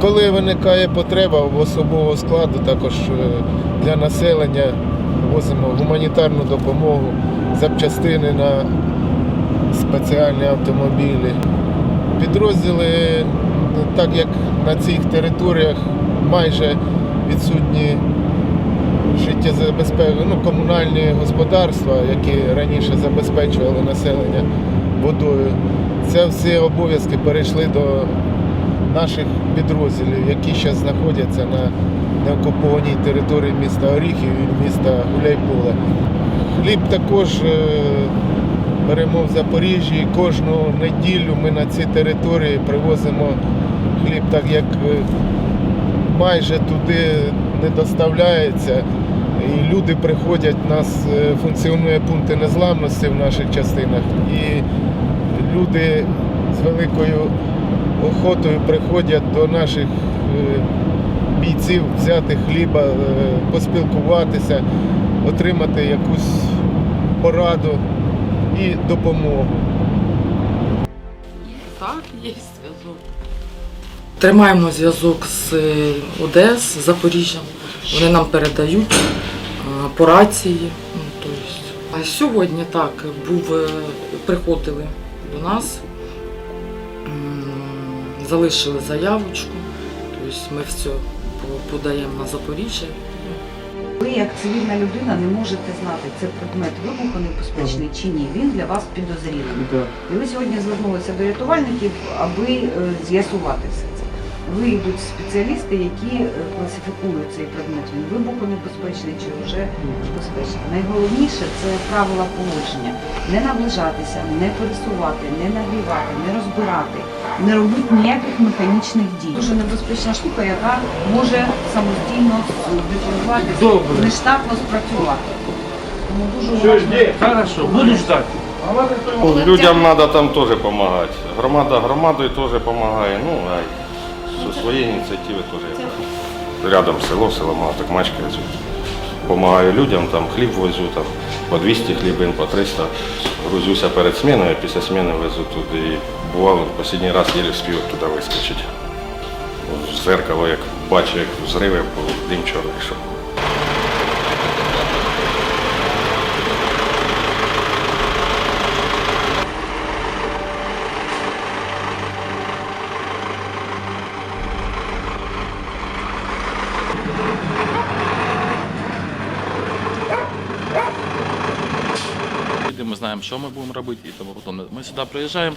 Коли виникає потреба в особового складу, також е, для населення возимо гуманітарну допомогу, запчастини на спеціальні автомобілі. Підрозділи, так як на цих територіях майже відсутні ну, комунальні господарства, які раніше забезпечували населення водою. Це всі обов'язки перейшли до наших підрозділів, які зараз знаходяться на неокупованій території міста Оріхів і міста Гуляйполе. Хліб також е, беремо в Запоріжжі. Кожну неділю ми на ці території привозимо хліб, так як е, майже туди не доставляється. І люди приходять, у нас е, функціонує пункти незламності в наших частинах. І люди з великою охотою приходять до наших е, бійців взяти хліба, е, поспілкуватися, отримати якусь пораду і допомогу. Так, є зв'язок. Тримаємо зв'язок з е, Одес, з Запоріжжям. Вони нам передають по рації. Ну. А сьогодні так був, приходили до нас, залишили заявочку. Тобто ми все подаємо на Запоріжжя. Ви як цивільна людина не можете знати, це предмет вибухонебезпечний чи ні. Він для вас підозрілий. І ви сьогодні звернулися до рятувальників, аби е, з'ясувати це. Вийдуть спеціалісти, які е, класифікують цей предмет. Він вибухонебезпечний чи вже безпечний. Найголовніше це правила поводження. Не наближатися, не пересувати, не нагрівати, не розбирати, не робити ніяких механічних дій. Дуже небезпечна штука, яка може самостійно детонувати, нештатно спрацювати. Тому дуже уважно. Хорошо, буду ждать. Ну, Людям треба там теж допомагати. Громада громадою теж допомагає. Ну, а й своєї ініціативи теж. я Рядом село, село мало так Помагаю людям, там хліб возю, там по 200 хлібин, по 300. Грузюся перед сміною, після сміни везу туди. І бувало, останній раз єлі спів туди вискочити. Зеркало, як бачу, як взриви, дим чорний йшов. Знаємо, що ми будемо робити, і тому потім ми сюди приїжджаємо.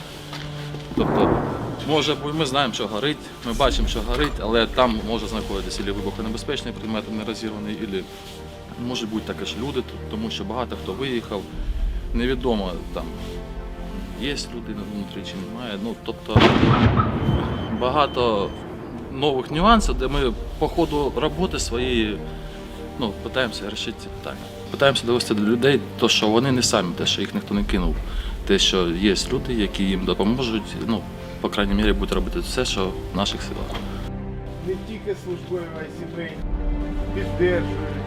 Тобто, може, ми знаємо, що горить, ми бачимо, що горить, але там може знаходитися і вибухонебезпечний предмет не розірваний, і може бути також люди, тому що багато хто виїхав. Невідомо там є людина внутрі чи немає. Ну, тобто багато нових нюансів, де ми по ходу роботи своєї ну, питаємося вирішити ці питання. Питаємося довести до людей, то, що вони не самі, те, що їх ніхто не кинув. Те, що є люди, які їм допоможуть, ну, по крайній мірі, будуть робити все, що в наших силах. Не тільки службові, а й сімей піддержують.